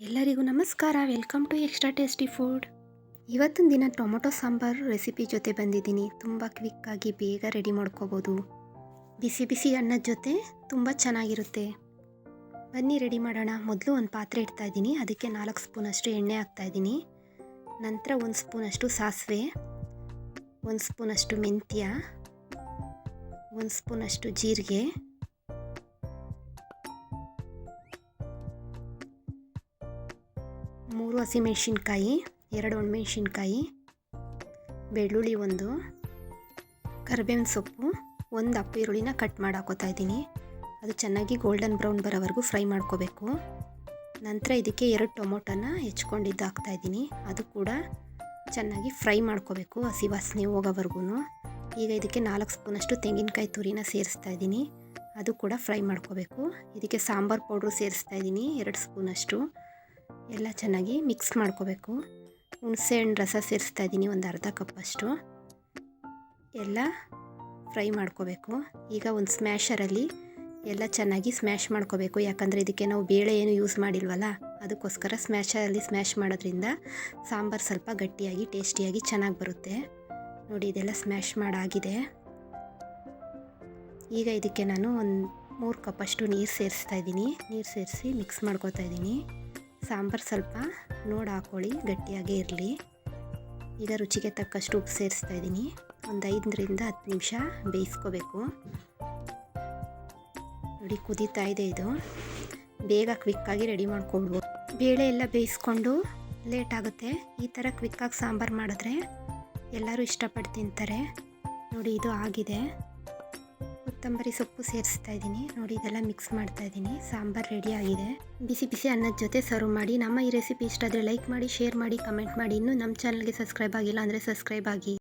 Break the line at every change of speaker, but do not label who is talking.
ಎಲ್ಲರಿಗೂ ನಮಸ್ಕಾರ. Welcome to extra tasty food ಇವತ್ತಿನ ದಿನ ಟೊಮೊಟೊ ಸಾಂಬಾರು ರೆಸಿಪಿ ಜೊತೆ ಬಂದಿದ್ದೀನಿ. ತುಂಬ ಕ್ವಿಕ್ಕಾಗಿ ಬೇಗ ರೆಡಿ ಮಾಡ್ಕೋಬೋದು. ಬಿಸಿ ಬಿಸಿ ಅನ್ನದ ಜೊತೆ ತುಂಬ ಚೆನ್ನಾಗಿರುತ್ತೆ. ಬನ್ನಿ ರೆಡಿ ಮಾಡೋಣ. ಮೊದಲು ಒಂದು ಪಾತ್ರೆ ಇಡ್ತಾ ಇದ್ದೀನಿ. ಅದಕ್ಕೆ ನಾಲ್ಕು ಸ್ಪೂನಷ್ಟು ಎಣ್ಣೆ ಹಾಕ್ತಾ ಇದ್ದೀನಿ. ನಂತರ ಒಂದು ಸ್ಪೂನಷ್ಟು ಸಾಸಿವೆ. ಒಂದು ಸ್ಪೂನಷ್ಟು ಮೆಂತ್ಯ. ಒಂದು ಸ್ಪೂನಷ್ಟು ಜೀರಿಗೆ. ಮೂರು ಹಸಿಮೆಣಸಿನ್ಕಾಯಿ ಎರಡು ಒಣಮೆಣಸಿನ್ಕಾಯಿ ಬೆಳ್ಳುಳ್ಳಿ ಒಂದು, ಕರಿಬೇವಿನ ಸೊಪ್ಪು, ಒಂದು ಅಪ್ಪ ಈರುಳ್ಳಿನ ಕಟ್ ಮಾಡಿ ಹಾಕೋತಾ ಇದ್ದೀನಿ. ಅದು ಚೆನ್ನಾಗಿ ಗೋಲ್ಡನ್ ಬ್ರೌನ್ ಬರೋವರೆಗೂ ಫ್ರೈ ಮಾಡ್ಕೋಬೇಕು. ನಂತರ ಇದಕ್ಕೆ ಎರಡು ಟೊಮೊಟೊನ ಹೆಚ್ಕೊಂಡಿದ್ದು ಹಾಕ್ತಾ ಇದ್ದೀನಿ. ಅದು ಕೂಡ ಚೆನ್ನಾಗಿ ಫ್ರೈ ಮಾಡ್ಕೋಬೇಕು ಹಸಿ ವಾಸನೆ ಹೋಗೋವರೆಗೂ ಈಗ ಇದಕ್ಕೆ ನಾಲ್ಕು ಸ್ಪೂನಷ್ಟು ತೆಂಗಿನಕಾಯಿ ತುರಿನ ಸೇರಿಸ್ತಾ ಇದ್ದೀನಿ. ಅದು ಕೂಡ ಫ್ರೈ ಮಾಡ್ಕೋಬೇಕು. ಇದಕ್ಕೆ ಸಾಂಬಾರು ಪೌಡ್ರು ಸೇರಿಸ್ತಾ ಇದ್ದೀನಿ, ಎರಡು ಸ್ಪೂನಷ್ಟು. ಎಲ್ಲ ಚೆನ್ನಾಗಿ ಮಿಕ್ಸ್ ಮಾಡ್ಕೋಬೇಕು. ಹುಣಸೆ ಹಣ್ಣು ರಸ ಸೇರಿಸ್ತಾ ಇದ್ದೀನಿ, ಒಂದು ಅರ್ಧ ಕಪ್ಪಷ್ಟು ಎಲ್ಲ ಫ್ರೈ ಮಾಡ್ಕೋಬೇಕು. ಈಗ ಒಂದು ಸ್ಮ್ಯಾಶರಲ್ಲಿ ಎಲ್ಲ ಚೆನ್ನಾಗಿ ಸ್ಮ್ಯಾಶ್ ಮಾಡ್ಕೋಬೇಕು. ಯಾಕಂದರೆ ಇದಕ್ಕೆ ನಾವು ಬೇಳೆ ಏನು ಯೂಸ್ ಮಾಡಿಲ್ವಲ್ಲ, ಅದಕ್ಕೋಸ್ಕರ ಸ್ಮ್ಯಾಶರಲ್ಲಿ ಸ್ಮ್ಯಾಶ್ ಮಾಡೋದ್ರಿಂದ ಸಾಂಬಾರು ಸ್ವಲ್ಪ ಗಟ್ಟಿಯಾಗಿ, ಟೇಸ್ಟಿಯಾಗಿ ಚೆನ್ನಾಗಿ ಬರುತ್ತೆ. ನೋಡಿ, ಇದೆಲ್ಲ ಸ್ಮ್ಯಾಶ್ ಮಾಡಾಗಿದೆ. ಈಗ ಇದಕ್ಕೆ ನಾನು ಒಂದು ಮೂರು ಕಪ್ಪಷ್ಟು ನೀರು ಸೇರಿಸ್ತಾ ಇದ್ದೀನಿ. ನೀರು ಸೇರಿಸಿ ಮಿಕ್ಸ್ ಮಾಡ್ಕೋತಾ ಇದ್ದೀನಿ. ಸಾಂಬಾರು ಸ್ವಲ್ಪ ನೋಡಿ ಹಾಕ್ಕೊಳ್ಳಿ ಗಟ್ಟಿಯಾಗೇ ಇರಲಿ. ಈಗ ರುಚಿಗೆ ತಕ್ಕಷ್ಟು ಉಪ್ಪು ಸೇರಿಸ್ತಾ ಇದ್ದೀನಿ. ಒಂದು ಐದರಿಂದ ಹತ್ತು ನಿಮಿಷ ಬೇಯಿಸ್ಕೋಬೇಕು. ನೋಡಿ, ಕುದೀತಾ ಇದೆ ಇದು. ಬೇಗ ಕ್ವಿಕ್ಕಾಗಿ ರೆಡಿ ಮಾಡ್ಕೊಳ್ಬೋದು ಬೇಳೆ ಎಲ್ಲ ಬೇಯಿಸ್ಕೊಂಡು ಲೇಟ್ ಆಗುತ್ತೆ. ಈ ಥರ ಕ್ವಿಕ್ಕಾಗಿ ಸಾಂಬಾರು ಮಾಡಿದ್ರೆ ಎಲ್ಲರೂ ಇಷ್ಟಪಟ್ಟು ತಿಂತಾರೆ. ನೋಡಿ, ಇದು ಆಗಿದೆ. ಕೊತ್ತಂಬರಿ ಸೊಪ್ಪು ಸೇರಿಸ್ತಾ ಇದ್ದೀನಿ. ನೋಡಿ, ಇದೆಲ್ಲ ಮಿಕ್ಸ್ ಮಾಡ್ತಾ ಇದ್ದೀನಿ. ಸಾಂಬಾರ್ ರೆಡಿ ಆಗಿದೆ. ಬಿಸಿ ಬಿಸಿ ಅನ್ನದ ಜೊತೆ ಸರ್ವ್ ಮಾಡಿ, ನಮ್ಮ ಈ ರೆಸಿಪಿ ಇಷ್ಟ ಆದರೆ ಲೈಕ್ ಮಾಡಿ ಶೇರ್ ಮಾಡಿ ಕಮೆಂಟ್ ಮಾಡಿ. ಇನ್ನೂ ನಮ್ಮ ಚಾನಲ್ಗೆ ಸಬ್ಸ್ಕ್ರೈಬ್ ಆಗಿಲ್ಲ ಅಂದರೆ ಸಬ್ಸ್ಕ್ರೈಬ್ ಆಗಿ.